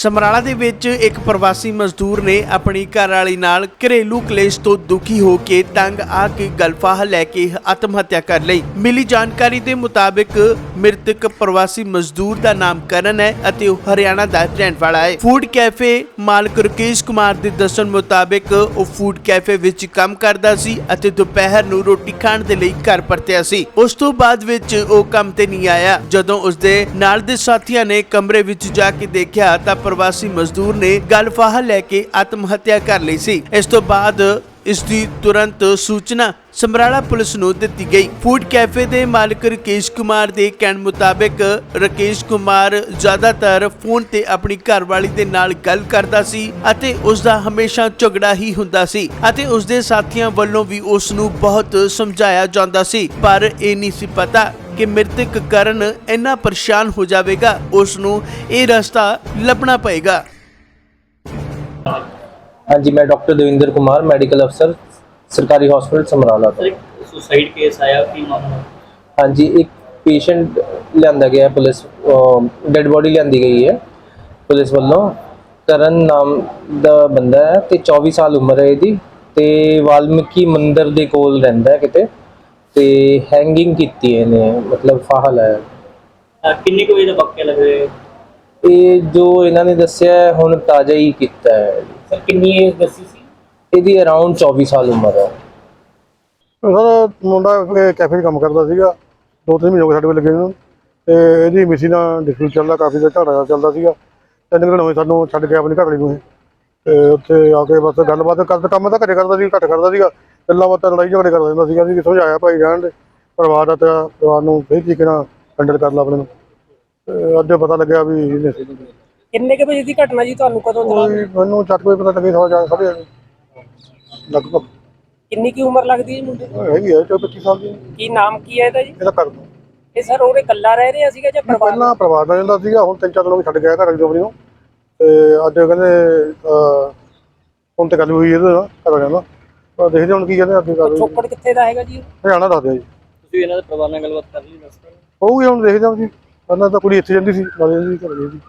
ਸਮਰਾਲਾ ਦੇ ਵਿੱਚ ਇੱਕ ਪ੍ਰਵਾਸੀ ਮਜ਼ਦੂਰ ਨੇ ਆਪਣੀ ਘਰ ਵਾਲੀ ਨਾਲ ਘਰੇਲੂ ਕਲੇਸ਼ ਤੋਂ ਦੁਖੀ ਹੋ ਕੇ ਤੰਗ ਆ ਕੇ ਗਲਫਾਹ ਲੈ ਕੇ ਆਤਮ ਹੱਤਿਆ ਕਰ ਲਈ। ਮਿਲੀ ਜਾਣਕਾਰੀ ਦੇ ਮੁਤਾਬਕ ਮ੍ਰਿਤਕ ਪ੍ਰਵਾਸੀ ਮਜ਼ਦੂਰ ਦਾ ਨਾਮ ਕਰਨ ਹੈ ਅਤੇ ਉਹ ਹਰਿਆਣਾ ਦਾ ਰਹਿਣ ਵਾਲਾ ਹੈ। ਫੂਡ ਕੈਫੇ ਮਾਲਕ ਰਕੇਸ਼ ਕੁਮਾਰ ਦੇ ਦੱਸਣ ਮੁਤਾਬਕ ਉਹ ਫੂਡ ਕੈਫੇ ਵਿੱਚ ਕੰਮ ਕਰਦਾ ਸੀ ਅਤੇ ਦੁਪਹਿਰ ਨੂੰ ਰੋਟੀ ਖਾਣ ਦੇ ਲਈ ਘਰ ਪਰਤਿਆ ਸੀ। ਉਸ ਤੋਂ ਬਾਅਦ ਵਿੱਚ ਉਹ ਕੰਮ ਤੇ ਨਹੀਂ ਆਇਆ। ਜਦੋਂ ਉਸਦੇ ਨਾਲ ਦੇ ਸਾਥੀਆਂ ਨੇ ਕਮਰੇ ਵਿੱਚ ਜਾ ਕੇ ਦੇਖਿਆ ਤਾਂ ਪ੍ਰਵਾਸੀ ਮਜ਼ਦੂਰ ਨੇ ਗਲਫਾਹ ਲੈ ਕੇ ਆਤਮ ਹੱਤਿਆ ਕਰ ਲਈ ਸੀ। ਇਸ ਤੋਂ ਬਾਅਦ ਇਸ ਦੀ ਤੁਰੰਤ ਸੂਚਨਾ ਸਮਰਾਲਾ ਪੁਲਿਸ ਨੂੰ ਦਿੱਤੀ ਗਈ। ਫੂਡ ਕੈਫੇ ਦੇ ਮਾਲਕ ਰਕੇਸ਼ ਕੁਮਾਰ ਦੇ ਕਹਿਣ ਮੁਤਾਬਕ, ਰਕੇਸ਼ ਕੁਮਾਰ ਜ਼ਿਆਦਾਤਰ ਫੋਨ ਤੇ ਆਪਣੀ ਘਰਵਾਲੀ ਦੇ ਨਾਲ ਗੱਲ ਕਰਦਾ ਸੀ ਅਤੇ ਉਸ ਦਾ ਹਮੇਸ਼ਾ ਝਗੜਾ ਹੀ ਹੁੰਦਾ ਸੀ ਅਤੇ ਉਸ ਦੇ ਸਾਥੀਆਂ ਵੱਲੋਂ ਵੀ ਉਸ ਨੂੰ ਬਹੁਤ ਸਮਝਾਇਆ ਜਾਂਦਾ ਸੀ। ਪਰ ਇਹ ਨਹੀਂ ਸੀ ਪਤਾ ਕਿ ਮ੍ਰਿਤਕ ਕਰਨ ਇੰਨਾ ਪਰੇਸ਼ਾਨ ਹੋ ਜਾਵੇਗਾ ਉਸ ਨੂੰ ਇਹ ਰਸਤਾ ਲੱਭਣਾ ਪਏਗਾ। ਹਾਂਜੀ ਮੈਂ ਡਾਕਟਰ ਦਵਿੰਦਰ ਕੁਮਾਰ ਮੈਡੀਕਲ ਅਫਸਰ ਸਰਕਾਰੀ ਹਸਪੀਟਲ ਸਮਰਾਲਾ ਤੋਂ। ਸੁਸਾਈਡ ਕੇਸ ਆਇਆ ਕੀ ਮਾਮਲਾ? ਹਾਂਜੀ ਇੱਕ ਪੇਸ਼ੈਂਟ ਲਿਆਂਦਾ ਗਿਆ ਪੁਲਿਸ ਡੈੱਡ ਬੋਡੀ ਲਿਆਂਦੀ ਗਈ ਹੈ ਪੁਲਿਸ ਵੱਲੋਂ। ਕਰਨ ਨਾਮ ਦਾ ਬੰਦਾ ਹੈ ਤੇ 24 ਸਾਲ ਉਮਰ ਹੈ ਇਹਦੀ ਤੇ ਵਾਲਮੀਕੀ ਮੰਦਿਰ ਦੇ ਕੋਲ ਰਹਿੰਦਾ ਹੈ ਕਿਤੇ। ਤੇ ਹੈਂਗਿੰਗ ਕੀਤੀ ਹੈ ਇਹਨੇ ਮਤਲਬ ਫਾਹਾ ਲਾਇਆ। ਅਹ ਕਿੰਨੇ ਕੁ ਵਜੇ ਦਾ ਵਾਕਿਆ ਲੱਗ ਰਿਹਾ? ਇਹ ਜੋ ਇਹਨਾਂ ਨੇ ਦੱਸਿਆ ਹੈ, ਹੁਣ ਤਾਜ਼ਾ ਹੀ ਕੀਤਾ ਹੈ। ਸਰ ਕਿੰਨੀ ਏਜ ਦੱਸੀ ਸੀ? ਇਹਦੀ ਅਰਾਊਂਡ 24 ਸਾਲ ਉਮਰ ਹੈ। ਸਰ ਮੁੰਡਾ ਇਹ ਕੈਫੇ 'ਚ ਕੰਮ ਕਰਦਾ ਸੀਗਾ। ਦੋ ਤਿੰਨ ਮਹੀਨੇ ਹੋ ਗਏ ਸਾਡੇ ਕੋਲ ਲੱਗੇ ਨੂੰ। ਤੇ ਇਹਦੀ ਮਿਸੀ ਨਾਲ ਡਿਸਪਿਊਟ ਚੱਲਦਾ ਕਾਫੀ ਦਾ ਝਗੜਾ ਚੱਲਦਾ ਸੀਗਾ। ਤਿੰਨ ਕੁ ਦਿਨ ਹੋਏ ਸਾਨੂੰ ਛੱਡ ਕੇ ਆਪਣੀ ਘਰਵਾਲੀ ਨੂੰ ਇਹ। ਤੇ ਉੱਥੇ ਆ ਕੇ ਬਸ ਗੱਲਬਾਤ ਕਰਦਾ ਕੰਮ ਤਾਂ ਘਰੇ ਕਰਦਾ ਸੀ ਘੱਟ ਕਰਦਾ ਸੀਗਾ। ਗੱਲਾਂ ਬਾਤਾਂ ਲੜਾਈ ਝਗੜੇ ਕਰਦਾ ਰਹਿੰਦਾ ਸੀਗਾ ਵੀ ਸਮਝਾਇਆ ਭਾਈ ਰਹਿਣ ਦੇ। ਪਰਿਵਾਰ ਦਾ ਤਾਂ ਪਰਿਵਾਰ ਨੂੰ ਸਹੀ ਤਰੀਕੇ ਨਾਲ ਹੈਂਡਲ ਕਰ ਲਾ ਆਪਣੇ ਨੂੰ। ਤੇ ਅੱਜ ਪਤਾ ਲੱਗਿਆ ਵੀ ਇਹਨੇ ਕਿੰਨੇ ਕੁ ਵਜੇ ਦੀ ਘਟਨਾ ਜੀ ਤੁਹਾਨੂੰ ਕਦੋਂ ਤਲਾ ਕੋਈ ਮੈਨੂੰ ਚੱਕ ਕੋਈ ਪਤਾ ਲੱਗੇ ਸਵਾ ਜਾ ਖੜੇ ਲਗਭਗ। ਕਿੰਨੀ ਕੀ ਉਮਰ ਲੱਗਦੀ ਹੈ ਮੁੰਡੇ ਦੀ? ਹੈਗੀ ਹੈ 24 25 ਸਾਲ ਦੀ। ਕੀ ਨਾਮ ਕੀ ਹੈ ਇਹਦਾ ਜੀ? ਇਹਦਾ ਕਰ ਦੋ। ਇਹ ਸਰ ਉਹਦੇ ਇਕੱਲਾ ਰਹਿ ਰਿਹਾ ਸੀਗਾ ਜਾਂ ਪਰਿਵਾਰ? ਪਹਿਲਾਂ ਪਰਿਵਾਰ ਨਾਲ ਜਾਂਦਾ ਸੀਗਾ ਹੁਣ ਤਿੰਨ ਚਾਰ ਗਏ ਛੱਡ ਗਿਆ ਘਰ ਆਪਣੀ ਨੂੰ। ਤੇ ਅੱਜ ਕਹਿੰਦੇ ਅਹ, ਹੁਣ ਤੇ ਗੱਲ ਹੋਈ ਇਹਦੇ ਨਾਲ ਘਰ ਵਾਲਿਆਂ ਨਾਲ। ਪਰ ਦੇਖਦੇ ਹੁਣ ਕੀ ਕਹਿੰਦੇ ਅੱਗੇ ਕਰ ਛੋਕੜ ਕਿੱਥੇ ਦਾ ਹੈਗਾ ਜੀ ਹਰਿਆਣਾ ਦੱਸਦੇ ਆ ਜੀ। ਤੁਸੀਂ ਇਹਨਾਂ ਦੇ ਪਰਿਵਾਰ ਨਾਲ ਗੱਲਬਾਤ ਕਰ ਲਈ ਦੱਸ ਦਿਓ। ਹੋਊਗੀ ਹੁਣ ਦੇਖਦੇ ਹਾਂ ਜੀ। ਪਹਿਲਾਂ ਤਾਂ ਕੁੜੀ ਇੱਥੇ ਜਾਂਦੀ ਸੀ ਜਾਂਦੀ ਸੀ ਘਰ ਗਈ ਸੀ।